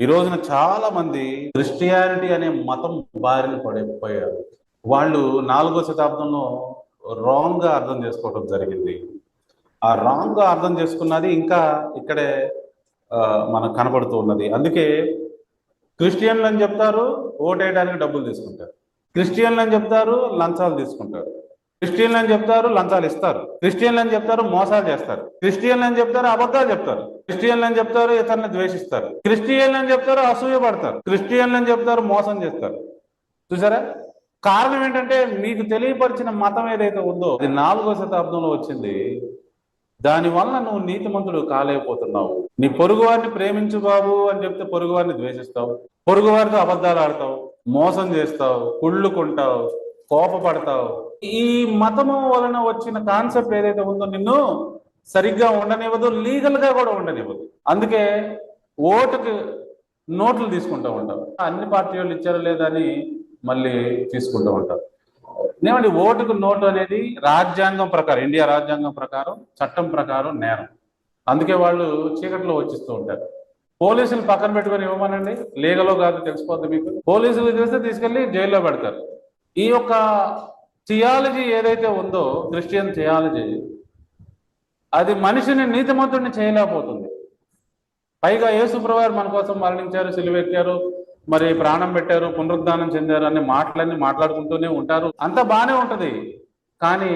ఈ రోజున చాలా మంది క్రిస్టియానిటీ అనే మతం బారిన పడిపోయారు వాళ్ళు నాలుగో శతాబ్దంలో రాంగ్గా అర్థం చేసుకోవడం జరిగింది. ఆ రాంగ్గా అర్థం చేసుకున్నది ఇంకా ఇక్కడే మనకు కనపడుతూ ఉన్నది. అందుకే క్రిస్టియన్లు అని చెప్తారు ఓటేయడానికి డబ్బులు తీసుకుంటారు. క్రిస్టియన్లు అని చెప్తారు లంచాలు తీసుకుంటారు. క్రిస్టియన్లు అని చెప్తారు లంచాలు ఇస్తారు. క్రిస్టియన్లు అని చెప్తారు మోసాలు చేస్తారు. క్రిస్టియన్లు అని చెప్తారు అబద్ధాలు చెప్తారు. క్రిస్టియన్లు అని చెప్తారు ఇతరులను ద్వేషిస్తారు. క్రిస్టియన్లు అని చెప్తారు అసూయ పడతారు. క్రిస్టియన్లు అని చెప్తారు మోసం చేస్తారు. చూసారా? కారణం ఏంటంటే మీకు తెలియపరిచిన మతం ఏదైతే ఉందో అది నాలుగో శతాబ్దంలో వచ్చింది. దాని వల్ల నువ్వు నీతిమంతుడు కాలేకపోతున్నావు. నీ పొరుగువారిని ప్రేమించు బాబు అని చెప్తే పొరుగువారిని ద్వేషిస్తావు. పొరుగువారితో అబద్ధాలు ఆడతావు మోసం చేస్తావు కుళ్ళుకుంటావు కోపపడతావు. ఈ మతము వలన వచ్చిన కాన్సెప్ట్ ఏదైతే ఉందో నిన్ను సరిగ్గా ఉండనివ్వదు లీగల్గా కూడా ఉండనివ్వదు. అందుకే ఓటుకు నోట్లు తీసుకుంటూ ఉంటారు అన్ని పార్టీ వాళ్ళు ఇచ్చారో లేదా అని మళ్ళీ తీసుకుంటూ ఉంటారు ఏమండి ఓటుకు నోటు అనేది రాజ్యాంగం ప్రకారం ఇండియా రాజ్యాంగం ప్రకారం చట్టం ప్రకారం నేరం. అందుకే వాళ్ళు చీకట్లో వచ్చిస్తూ ఉంటారు. పోలీసులు పక్కన పెట్టుకొని ఇవ్వమనండి. లీగలో కాదు తెలిసిపోద్ది మీకు. పోలీసులు తెలిస్తే తీసుకెళ్ళి జైల్లో పెడతారు. ఈ యొక్క థియాలజీ ఏదైతే ఉందో క్రిస్టియన్ థియాలజీ అది మనిషిని నీతిమంతుడిని చేయలేకపోతుంది. పైగా యేసుప్రవారు మన కోసం మరణించారు సిలువెక్కారు మరి ప్రాణం పెట్టారు పునరుద్ధానం చెందారు అనే మాటలన్నీ మాట్లాడుకుంటూనే ఉంటారు. అంత బాగానే ఉంటుంది. కానీ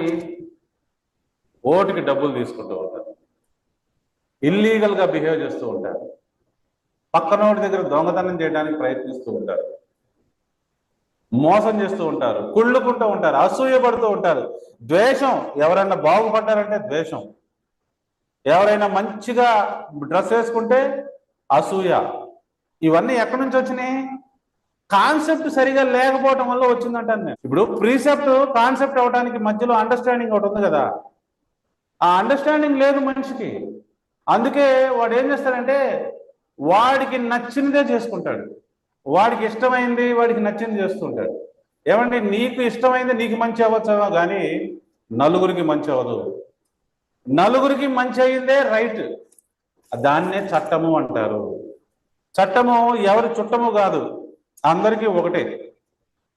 ఓటుకి డబ్బులు తీసుకుంటూ ఉంటారు. ఇల్లీగల్గా బిహేవ్ చేస్తూ ఉంటారు. పక్కనోడి దగ్గర దొంగతనం చేయడానికి ప్రయత్నిస్తూ ఉంటారు. మోసం చేస్తూ ఉంటారు కుళ్ళుకుంటూ ఉంటారు అసూయ పడుతూ ఉంటారు. ద్వేషం ఎవరైనా బాగుపడ్డారంటే ద్వేషం. ఎవరైనా మంచిగా డ్రెస్ వేసుకుంటే అసూయ. ఇవన్నీ ఎక్కడి నుంచి వచ్చినాయి? కాన్సెప్ట్ సరిగా లేకపోవటం వల్ల వచ్చిందంటాను నేను ఇప్పుడు ప్రీసెప్ట్ కాన్సెప్ట్ అవడానికి మధ్యలో అండర్స్టాండింగ్ ఒకటి ఉంది కదా. ఆ అండర్స్టాండింగ్ లేదు మనిషికి. అందుకే వాడు ఏం చేస్తాడంటే వాడికి నచ్చినదే చేసుకుంటాడు. వాడికి ఇష్టమైంది వాడికి నచ్చింది చేస్తుంటాడు. ఏమండి నీకు ఇష్టమైంది నీకు మంచి అవ్వచ్చేమో కానీ నలుగురికి మంచి అవ్వదు. నలుగురికి మంచి అయిందే రైట్ దాన్నే చట్టము అంటారు. చట్టము ఎవరి చుట్టము కాదు అందరికీ ఒకటే.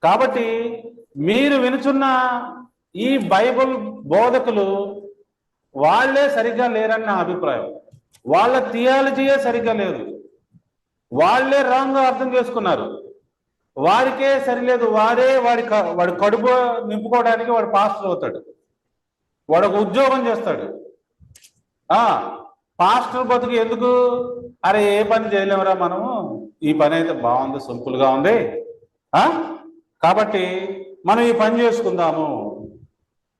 కాబట్టి మీరు వినుచున్న ఈ బైబిల్ బోధకులు వాళ్ళే సరిగ్గా లేరని నా అభిప్రాయం. వాళ్ళ థియాలజీయే సరిగ్గా లేదు. వాళ్ళే రాంగ్ అర్థం చేసుకున్నారు. వారికే సరిలేదు వారే వాడి వాడి కడుపు నింపుకోవడానికి వాడు పాస్టర్ అవుతాడు. వాడు ఒక ఉద్యోగం చేస్తాడు. ఆ పాస్టర్ బతుకు ఎందుకు? అరే ఏ పని చేయలేమురా మనము? ఈ పని అయితే బాగుంది సింపుల్గా ఉంది. ఆ? కాబట్టి మనం ఈ పని చేసుకుందాము.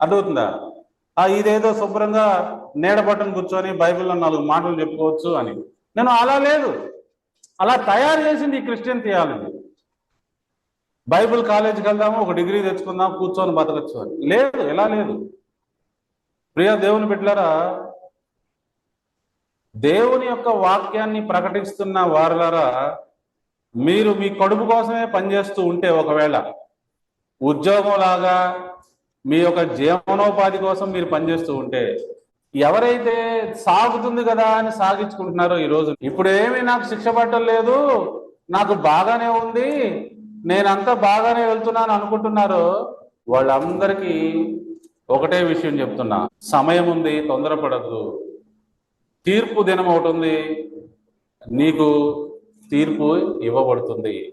అర్థమవుతుందా? ఆ ఇదేదో శుభ్రంగా నీడ కూర్చొని బైబిల్లో నాలుగు మాటలు చెప్పుకోవచ్చు అని. నేను అలా లేదు. అలా తయారు చేసింది ఈ క్రిస్టియన్ థియాలజీ. బైబిల్ కాలేజీకి వెళ్దాము ఒక డిగ్రీ తెచ్చుకుందాం కూర్చొని బతకచ్చు అని. లేదు ఎలా లేదు? ప్రియ దేవుని బిడ్డలారా దేవుని యొక్క వాక్యాన్ని ప్రకటిస్తున్న వారులారా మీరు మీ కడుపు కోసమే పనిచేస్తూ ఉంటే ఒకవేళ ఉద్యోగం లాగా మీ యొక్క జీవనోపాధి కోసం మీరు పనిచేస్తూ ఉంటే ఎవరైతే సాగుతుంది కదా అని సాగించుకుంటున్నారో ఈ రోజు. ఇప్పుడు ఏమి నాకు శిక్ష పట్టడం లేదు నాకు బాగానే ఉంది నేనంతా బాగానే వెళ్తున్నాను అనుకుంటున్నారో వాళ్ళందరికీ ఒకటే విషయం చెప్తున్నా. సమయం ఉంది తొందరపడద్దు. తీర్పు దినం ఒకటి ఉంది నీకు తీర్పు ఇవ్వబడుతుంది.